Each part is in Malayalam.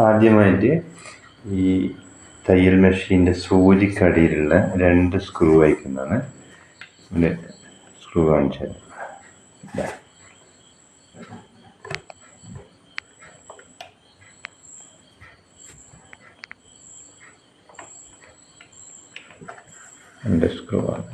ആദ്യമായിട്ട് ഈ തയ്യൽ മെഷീന്റെ സൂചിക്കടിയിലുള്ള രണ്ട് സ്ക്രൂ വയ്ക്കുന്നതാണ്. ഇവിടെ സ്ക്രൂ കാണിച്ചത്. രണ്ട് സ്ക്രൂ ആണ്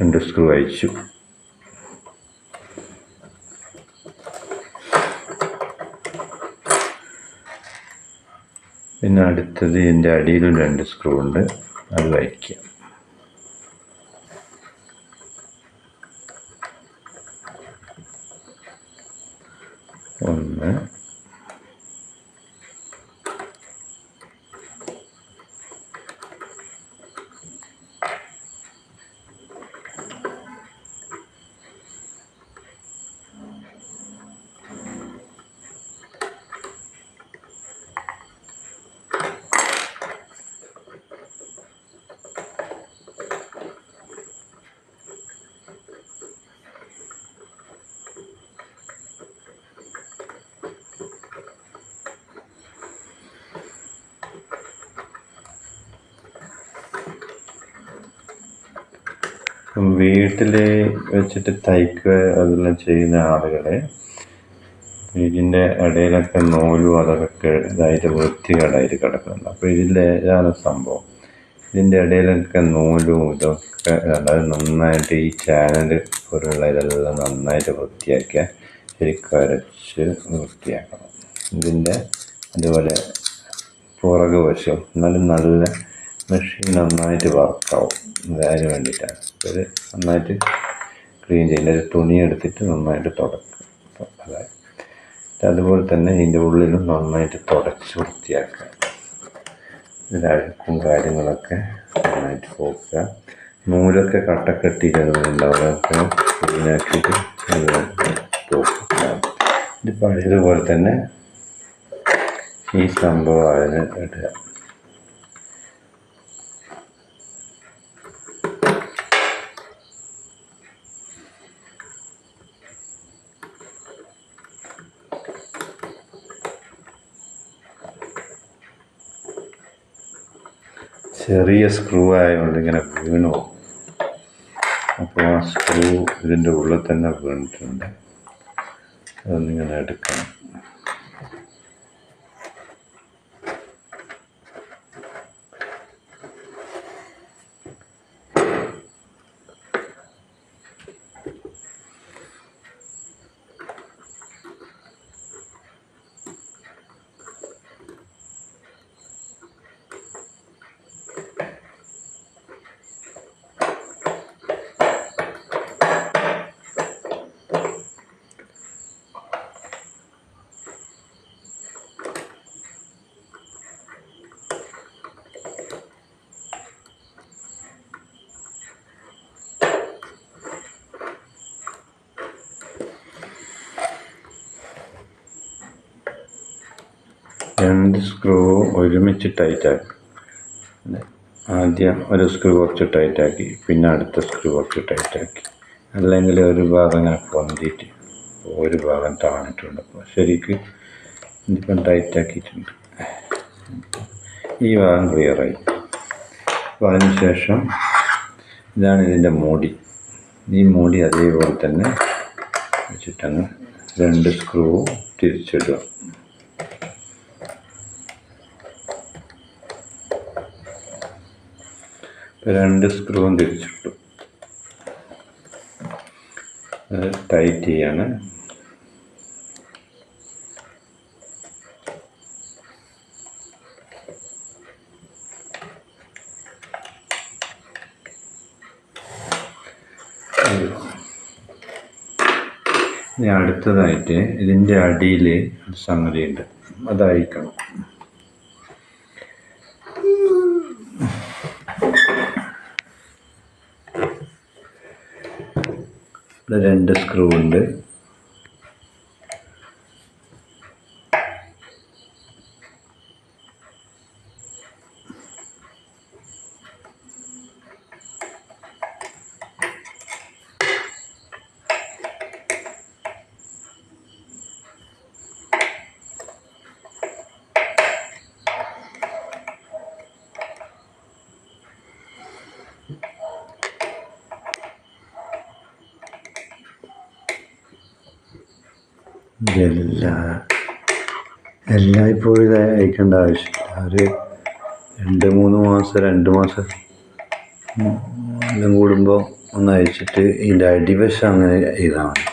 രണ്ട് സ്ക്രൂ അയച്ചു. പിന്നെ അടുത്തത് ഇതിന്റെ അടിയിലും രണ്ട് സ്ക്രൂ ഉണ്ട്. അത് വയ്ക്കുക ഒന്ന് വീട്ടിൽ വെച്ചിട്ട് തയ്ക്കുക അതെല്ലാം ചെയ്യുന്ന ആളുകളെ ഇതിന്റെ ഇടയിലൊക്കെ നൂലും അതൊക്കെ ഇതായിട്ട് വൃത്തികേടായിട്ട് കിടക്കുന്നുണ്ട്. അപ്പോൾ ഇതിന്റെ ഇതാണ് സംഭവം. ഇതിന്റെ ഇടയിലൊക്കെ നൂലും ഇതൊക്കെ അതായത് നന്നായിട്ട് ഈ ചാനൽ പോലുള്ള ഇതെല്ലാം നന്നായിട്ട് വൃത്തിയാക്കിയാൽ ശരിക്കും അരച്ച് വൃത്തിയാക്കണം. ഇതിന്റെ അതുപോലെ പുറകുവശം എന്നാലും നല്ല മെഷീൻ നന്നായിട്ട് വർക്കാവും. അതിന് വേണ്ടിയിട്ടാണ്. ഇത് നന്നായിട്ട് ക്ലീൻ ചെയ്യുന്ന ഒരു തുണി എടുത്തിട്ട് നന്നായിട്ട് തുടക്കുക അതായത് അതുപോലെ തന്നെ ഇതിന്റെ ഉള്ളിലും നന്നായിട്ട് തുടച്ച് വൃത്തിയാക്കുക. ഇതിലഴുക്കും കാര്യങ്ങളൊക്കെ നന്നായിട്ട് പോക്കുക. നൂലൊക്കെ കട്ടക്കെട്ടിയിട്ടുണ്ട് അതൊക്കെ ക്ലീനാക്കിയിട്ട് പോക്കുക ഇത് പഴയതുപോലെ തന്നെ ഈ സംഭവം അതിന് ഇടുക. ചെറിയ സ്ക്രൂ ആയതുകൊണ്ട് ഇങ്ങനെ വീണു പോകും. അപ്പോൾ ആ സ്ക്രൂ ഇതിന്റെ ഉള്ളിൽ തന്നെ വീണിട്ടുണ്ട് അതൊന്നിങ്ങനെ എടുക്കണം രണ്ട് സ്ക്രൂ ഒരുമിച്ച് ടൈറ്റാക്കി ആദ്യം ഒരു സ്ക്രൂ കുറച്ച് ടൈറ്റാക്കി പിന്നെ അടുത്ത സ്ക്രൂ കുറച്ച് ടൈറ്റാക്കി അല്ലെങ്കിൽ ഒരു ഭാഗം ഇങ്ങനെ പൊന്തിയിട്ട് ഒരു ഭാഗം താണിട്ടുണ്ട് അപ്പോൾ ശരിക്ക് ഇതിപ്പം ടൈറ്റാക്കിയിട്ടുണ്ട് ഈ ഭാഗം ക്ലിയറായി അപ്പോൾ അതിന് ശേഷം ഇതാണ് ഇതിന്റെ മൂടി. ഈ മൂടി അതേപോലെ തന്നെ വെച്ചിട്ടങ്ങ് രണ്ട് സ്ക്രൂ തിരിച്ചിടുക. രണ്ട് സ്ക്രൂവും തിരിച്ചിട്ടു. ടൈറ്റ് ചെയ്യാണ്. ഇനി അടുത്തതായിട്ട് ഇതിന്റെ അടിയിൽ സംഗതിയുണ്ട്. അതയക്കണം ഇവിടെ രണ്ട് സ്ക്രൂ ഉണ്ട്. എല്ലാ എല്ലായ്പ്പോഴും ഇത് അയക്കേണ്ട ആവശ്യമില്ല. ഒരു രണ്ട് മൂന്ന് മാസം രണ്ട് മാസം എല്ലാം കൂടുമ്പോൾ ഒന്ന് അയച്ചിട്ട് ഇതിന്റെ അടിവശം അങ്ങനെ ചെയ്താൽ മതി.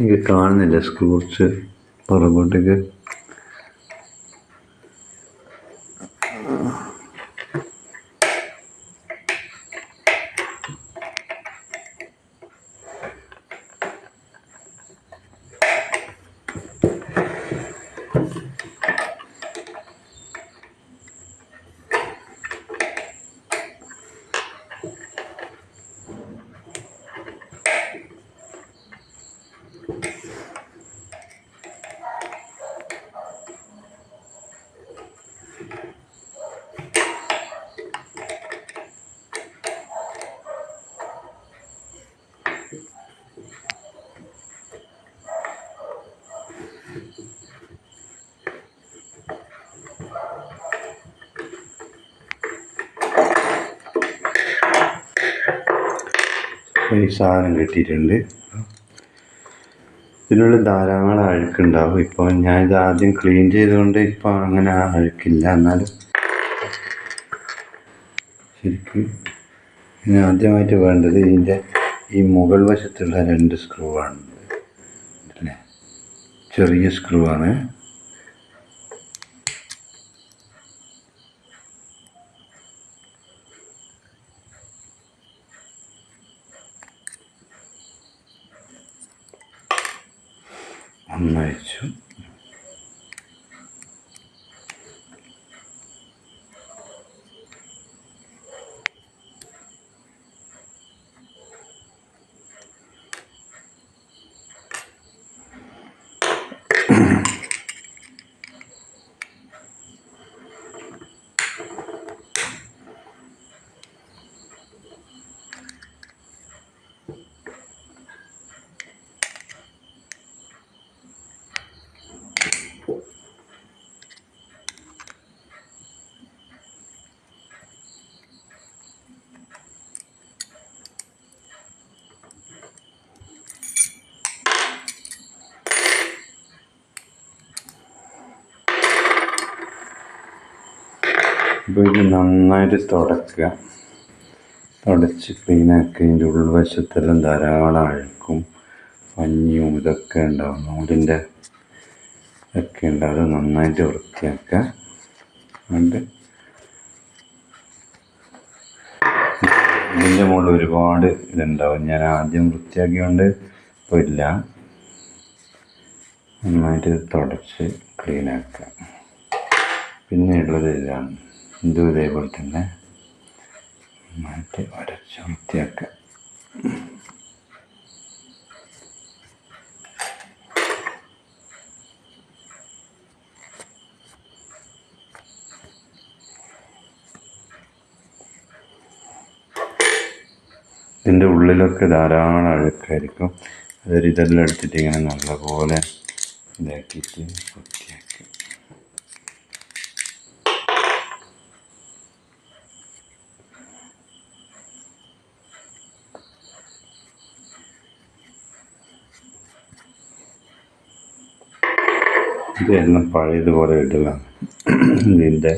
എനിക്ക് കാണുന്നില്ല. സ്ക്രൂച്ച് പുറകോട്ടേക്ക് ഈ സാധനം കിട്ടിയിട്ടുണ്ട്. ഇതിനുള്ളിൽ ധാരാളം അഴുക്കുണ്ടാവും. ഇപ്പോൾ ഇത് ആദ്യം ക്ലീൻ ചെയ്തുകൊണ്ട് ഇപ്പോൾ അങ്ങനെ അഴുക്കില്ല എന്നാലും. ശരിക്കും ഇനി ആദ്യമായിട്ട് വേണ്ടത് ഇതിന്റെ ഈ മുകൾ വശത്തുള്ള രണ്ട് സ്ക്രൂ ആണ്. ചെറിയ സ്ക്രൂ ആണ്. Nice. ഇത് നന്നായിട്ട് തുടക്കുക. തുടച്ച് ക്ലീനാക്കി അതിന്റെ ഉൾവശത്തെല്ലാം ധാരാളം അഴുക്കും പഞ്ഞിയും ഇതൊക്കെ ഉണ്ടാവും. നൂലിന്റെ ഒക്കെ ഉണ്ടാവും. അത് നന്നായിട്ട് വൃത്തിയാക്കുക. അതുകൊണ്ട് ഇതിന്റെ മുകളിൽ ഒരുപാട് ഇതുണ്ടാവും. ഞാൻ ആദ്യം വൃത്തിയാക്കിയോണ്ട് ഇപ്പോൾ ഇല്ല. നന്നായിട്ട് തുടച്ച് ക്ലീനാക്കുക. പിന്നെയുള്ളത് ഇതാണ്. ഇതും ഇതേപോലെ തന്നെ. മാറ്റി വരച്ച് വൃത്തിയാക്കുക. ഇതിന്റെ ഉള്ളിലൊക്കെ ധാരാളം അഴുക്കായിരിക്കും. അതൊരു ഇതെല്ലാം എടുത്തിട്ട് ഇങ്ങനെ നല്ലപോലെ ഇതാക്കിയിട്ട് വൃത്തിയാക്കി ഇതെല്ലാം പഴയതുപോലെ ഇടുക ഇതിന്റെ